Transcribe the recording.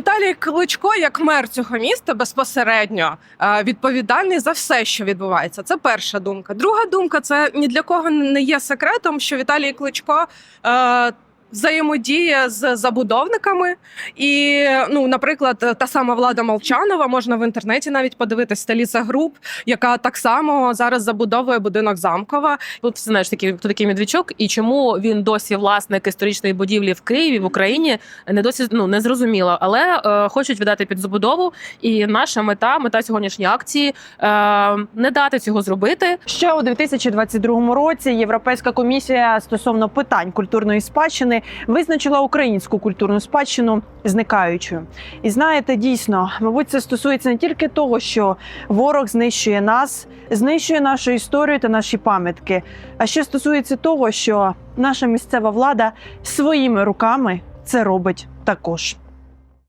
Віталій Кличко, як мер цього міста, безпосередньо е, відповідальний за все, що відбувається. Це перша думка. Друга думка це ні для кого не є секретом, що Віталій Кличко. Взаємодіє з забудовниками, і ну, наприклад, та сама влада Молчанова можна в інтернеті навіть подивитись Століця Груп, яка так само зараз забудовує будинок замкова. Тут знаєш такий, хто такий Медведчук, і чому він досі власник історичної будівлі в Києві в Україні не досі ну не зрозуміло, але е, хочуть віддати під забудову. І наша мета, мета сьогоднішньої акції е, не дати цього зробити. Ще у 2022 році Європейська комісія стосовно питань культурної спадщини визначила українську культурну спадщину зникаючою. І знаєте, дійсно, мабуть, це стосується не тільки того, що ворог знищує нас, знищує нашу історію та наші пам'ятки, а ще стосується того, що наша місцева влада своїми руками це робить також.